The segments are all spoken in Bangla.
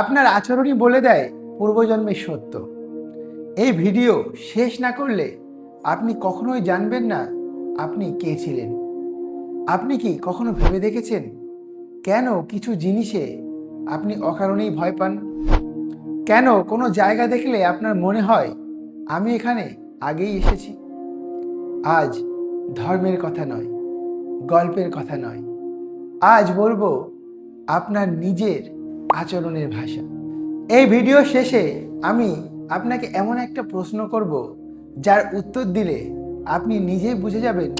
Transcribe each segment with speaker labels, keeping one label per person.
Speaker 1: আপনার আচরণই বলে দেয় পূর্বজন্মের সত্য। এই ভিডিও শেষ না করলে আপনি কখনোই জানবেন না আপনি কে ছিলেন। আপনি কি কখনো ভেবে দেখেছেন কেন কিছু জিনিসে আপনি অকারণেই ভয় পান? কেন কোনো জায়গা দেখলে আপনার মনে হয়, আমি এখানে আগেই এসেছি আজ ধর্মের কথা নয়, গল্পের কথা নয়। আজ বলব, আপনার নিজের আচরণের ভাষা। এই ভিডিও শেষে আমি আপনাকে এমন একটা প্রশ্ন করব, যার উত্তর দিলে আপনি নিজেই বুঝে যাবেন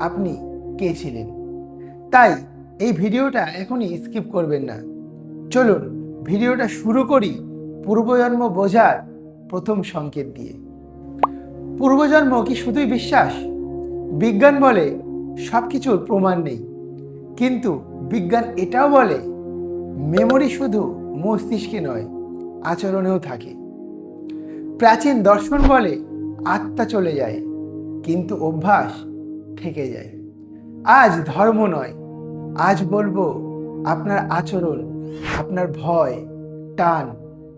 Speaker 1: আপনি কে ছিলেন। তাই এই ভিডিওটা এখনই স্কিপ করবেন না। চলুন ভিডিওটা শুরু করি পূর্বজন্ম বোঝার প্রথম সংকেত দিয়ে। পূর্বজন্ম কি শুধুই বিশ্বাস? বিজ্ঞান বলে সব কিছুর প্রমাণ নেই। কিন্তু বিজ্ঞান এটাও বলে মেমোরি শুধু মস্তিষ্কে নয়, আচরণেও থাকে। প্রাচীন দর্শন বলে আত্মা চলে যায়, কিন্তু অভ্যাস থেকে যায়। আজ ধর্ম নয়, আজ বলব আপনার আচরণ, আপনার ভয়, টান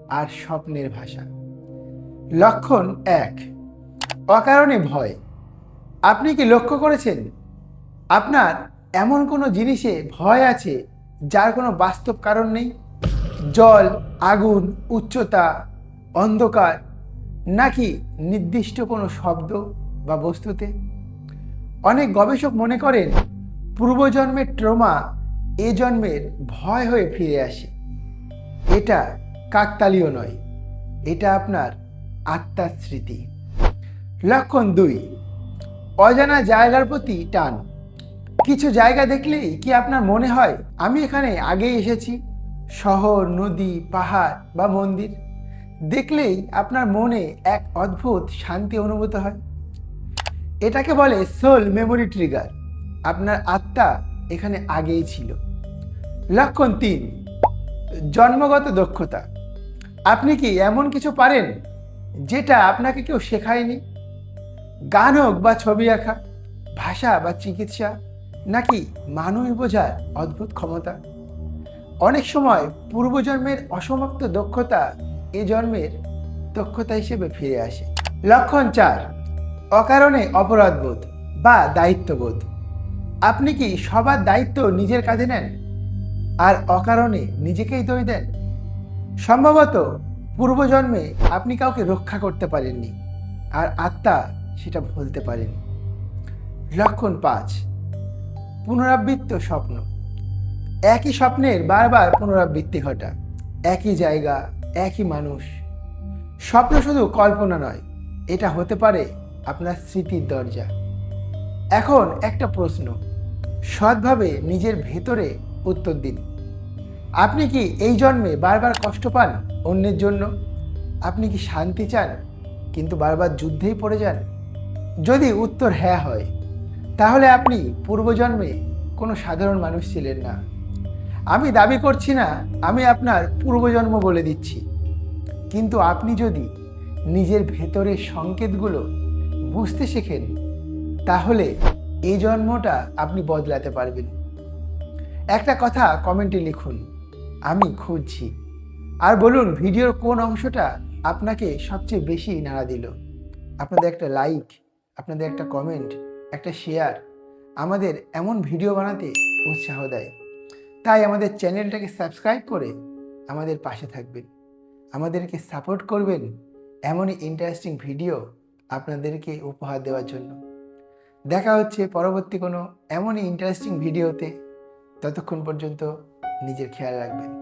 Speaker 1: আর স্বপ্নের ভাষা। লক্ষণ এক, অকারণে ভয়। আপনি কি লক্ষ্য করেছেন? আপনার এমন কোনো জিনিসে ভয় আছে যার কোনো বাস্তব কারণ নেই। জল, আগুন, উচ্চতা, অন্ধকার, নাকি নির্দিষ্ট কোনো শব্দ বা বস্তুতে? অনেক গবেষক মনে করেন, পূর্বজন্মের ট্রমা এ জন্মের ভয় হয়ে ফিরে আসে। এটা কাকতালীয় নয়, এটা আপনার আত্মার স্মৃতি। লক্ষণ দুই, অজানা জায়গার প্রতি টান। কিছু জায়গা দেখলেই কি আপনার মনে হয় আমি এখানে আগেই এসেছি? শহর, নদী, পাহাড় বা মন্দির? দেখলেই আপনার মনে এক অদ্ভুত শান্তি অনুভূত হয়। এটাকে বলে সোল মেমোরি ট্রিগার আপনার আত্মা এখানে আগেই ছিল। লক্ষণ তিন, জন্মগত দক্ষতা। আপনি কি এমন কিছু পারেন যেটা আপনাকে কেউ শেখায়নি? গান হোক বা ছবি আঁকা, ভাষা বা চিকিৎসা নাকি মানুষ বোঝার অদ্ভুত ক্ষমতা? অনেক সময় পূর্বজন্মের অসমাপ্ত দক্ষতা এ জন্মের দক্ষতা হিসেবে ফিরে আসে। লক্ষণ চার, অকারণে অপরাধবোধ বা দায়িত্ববোধ। আপনি কি সবার দায়িত্ব নিজের কাঁধে নেন? আর অকারণে নিজেকেই দই দেন? সম্ভবত পূর্বজন্মে আপনি কাউকে রক্ষা করতে পারেননি, আর আত্মা সেটা ভুলতে পারেন। লক্ষণ পাঁচ পুনরাবৃত্ত স্বপ্ন। একই স্বপ্নের বারবার পুনরাবৃত্তি ঘটা। একই জায়গা, একই মানুষ। স্বপ্ন শুধু কল্পনা নয়, এটা হতে পারে আপনার স্মৃতির দরজা। এখন একটা প্রশ্ন, সৎভাবে নিজের ভেতরে উত্তর দিন। আপনি কি এই জন্মে বারবার কষ্ট পান অন্যের জন্য? আপনি কি শান্তি চান, কিন্তু বারবার যুদ্ধেই পড়ে যান? যদি উত্তর হ্যাঁ হয় তাহলে আপনি পূর্বজন্মে কোনো সাধারণ মানুষ ছিলেন না। আমি দাবি করছি না, আমি আপনার পূর্বজন্ম বলে দিচ্ছি। কিন্তু আপনি যদি নিজের ভেতরের সংকেতগুলো বুঝতে শেখেন, তাহলে এই জন্মটা আপনি বদলাতে পারবেন। একটা কথা কমেন্টে লিখুন, আমি খুঁজছি। আর বলুন, ভিডিওর কোন অংশটা আপনাকে সবচেয়ে বেশি নাড়া দিল? আপনাদের একটা লাইক, আপনাদের একটা কমেন্ট একটা শেয়ার আমাদের এমন ভিডিও বানাতে উৎসাহ দেয়। তাই আমাদের চ্যানেলটাকে সাবস্ক্রাইব করে আমাদের পাশে থাকবেন। আমাদেরকে সাপোর্ট করবেন এমনই ইন্টারেস্টিং ভিডিও আপনাদেরকে উপহার দেওয়ার জন্য। দেখা হচ্ছে পরবর্তী কোনো এমনই ইন্টারেস্টিং ভিডিওতে ততক্ষণ পর্যন্ত নিজের খেয়াল রাখবেন।